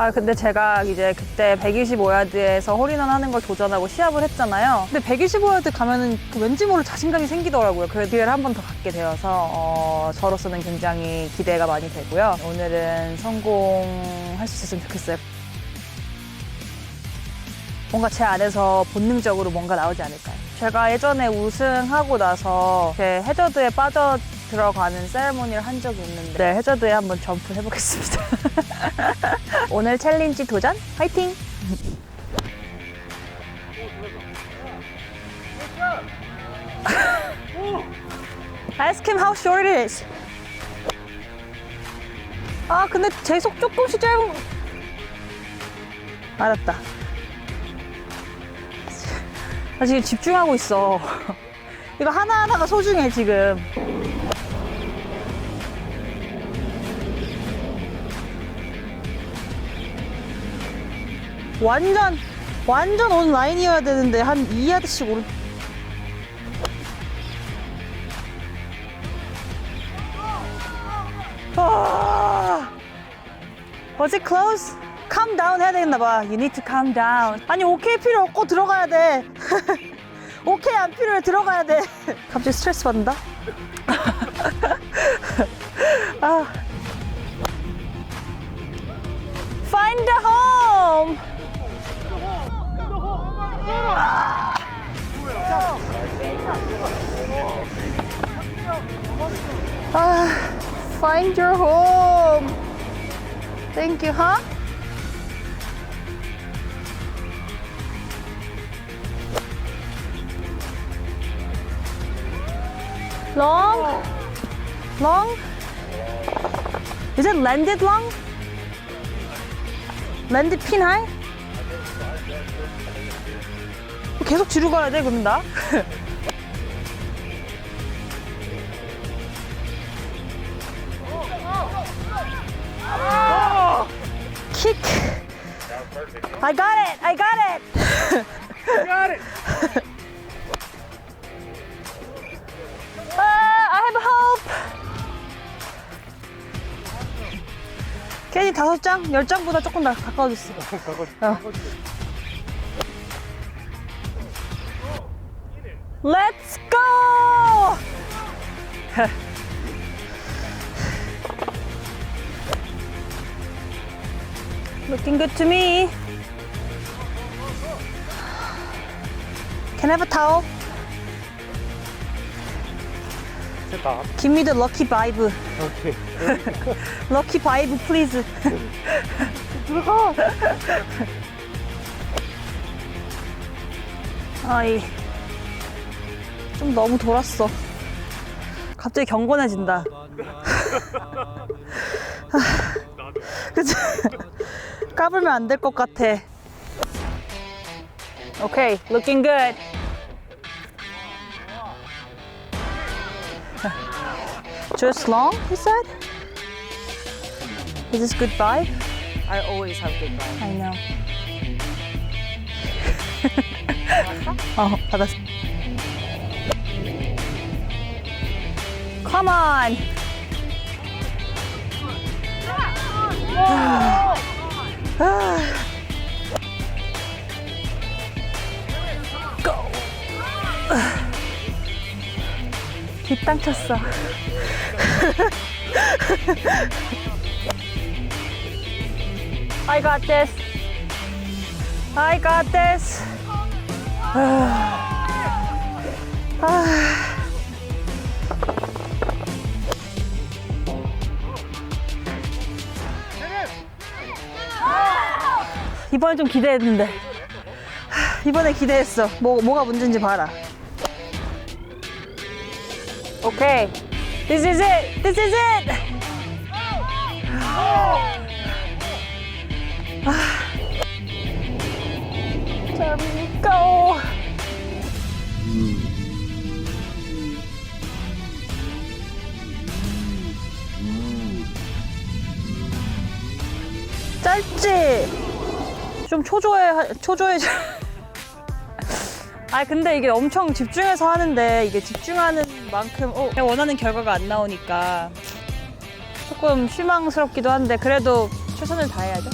아 근데 제가 이제 그때 125야드에서 홀인원 하는 걸 도전하고 시합을 했잖아요. 근데 125야드 가면은 그 왠지 모를 자신감이 생기더라고요. 그 기회를 한 번 더 갖게 되어서 어, 저로서는 굉장히 기대가 많이 되고요. 오늘은 성공할 수 있었으면 좋겠어요. 뭔가 제 안에서 본능적으로 뭔가 나오지 않을까요? 제가 예전에 우승하고 나서 이렇게 해저드에 빠져 들어가는 세레모니를 한 적이 있는데 네, 해저드에 한번 점프 해보겠습니다. 오늘 챌린지 도전 화이팅! Ask him how short it is. 아 근데 제속 조금씩 짧은 거. 알았다. 나 지금 집중하고 있어. 이거 하나하나가 소중해, 지금. 완전, 완전 온 라인이어야 되는데, 한 2야드씩 오른. 아, Was it close? Calm down 해야 되겠나 봐. You need to calm down. 아니, 오케이 필요 없고 들어가야 돼. 오케이 안 필요해 들어가야 돼. 갑자기 스트레스 받는다. 아, find your home. Thank you, huh? Long? Long? Is it landed long? landed pin high? 계속 뒤로 가야 돼, 그럼 나? I got it. I got it. Got it. Uh, I have hope. 괜히 다섯 장, 열 장보다 조금 더 가까워졌어. 어. Let's go! Looking good to me. Can I have a towel? 됐다. Give me the lucky vibe. 오케이. Lucky vibe, please. 들어가. 아이. 좀 너무 돌았어. 갑자기 경건해진다. 그치? 까불면 안 될 것 같아. 오케이, looking good. Just long, he said? Is this good vibe? I always have good vibes. I know. 어, 받았어. Come on. Go. 뒷땅 쳤어. I got this. I got this. 아. 이번에 좀 기대했는데. 하, 이번에 기대했어. 뭐, 뭐가 문제인지 봐라. 오케이. This is it. This is it. There we go. 짧지? 좀 초조해, 초조해. 아 근데 이게 엄청 집중해서 하는데 이게 집중하는 만큼 어, 오, 원하는 결과가 안 나오니까 조금 실망스럽기도 한데 그래도 최선을 다해야죠.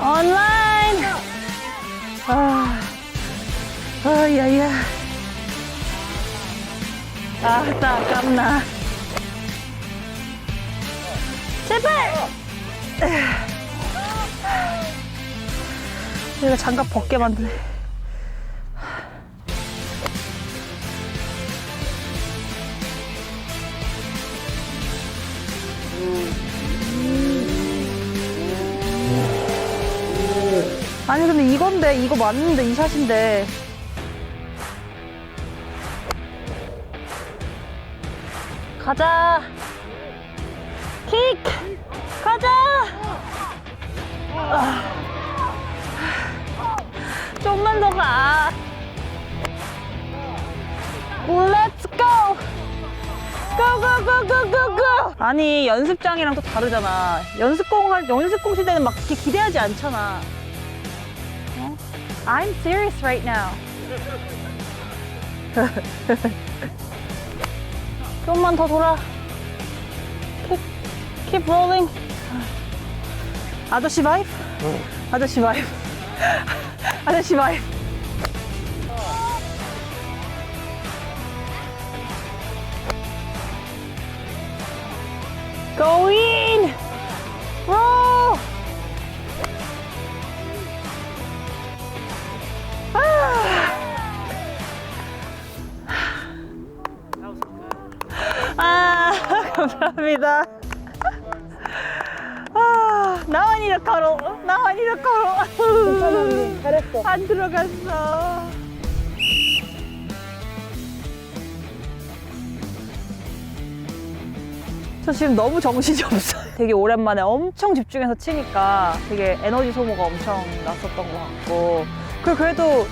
온라인. 아, 아, 야야. 아, 따깝나. 제발. 내가 장갑 벗게 만드네. 근데 이건데 이거 맞는데 이 샷인데. 가자. 킥! 가자! 아. 좀만 더가. 렛츠 고 고고고고고고 아니 연습장이랑 또 다르잖아. 연습공 할 연습공 칠 때는 막 이렇게 기대하지 않잖아. 어? I'm serious right now 좀만 더 돌아 keep, keep rolling 아저씨 바이브 아저씨 바이브 아저씨 바이브 Go 감사합니다. 아, 나만 이렇게 걸어. 나만 이렇게 걸어. 잘했어. 안 들어갔어. 저 지금 너무 정신이 없어요. 되게 오랜만에 엄청 집중해서 치니까 되게 에너지 소모가 엄청 났었던 것 같고. 그 그래도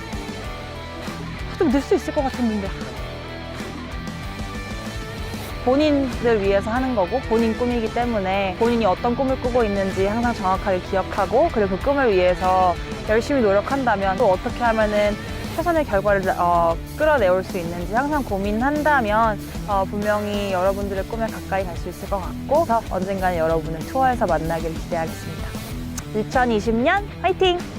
좀 늘 수 있을 것 같았는데. 본인을 위해서 하는 거고 본인 꿈이기 때문에 본인이 어떤 꿈을 꾸고 있는지 항상 정확하게 기억하고 그리고 그 꿈을 위해서 열심히 노력한다면 또 어떻게 하면은 최선의 결과를 어, 끌어내올 수 있는지 항상 고민한다면 어, 분명히 여러분들의 꿈에 가까이 갈 수 있을 것 같고 그래서 언젠가는 여러분을 투어에서 만나기를 기대하겠습니다. 2020년 화이팅!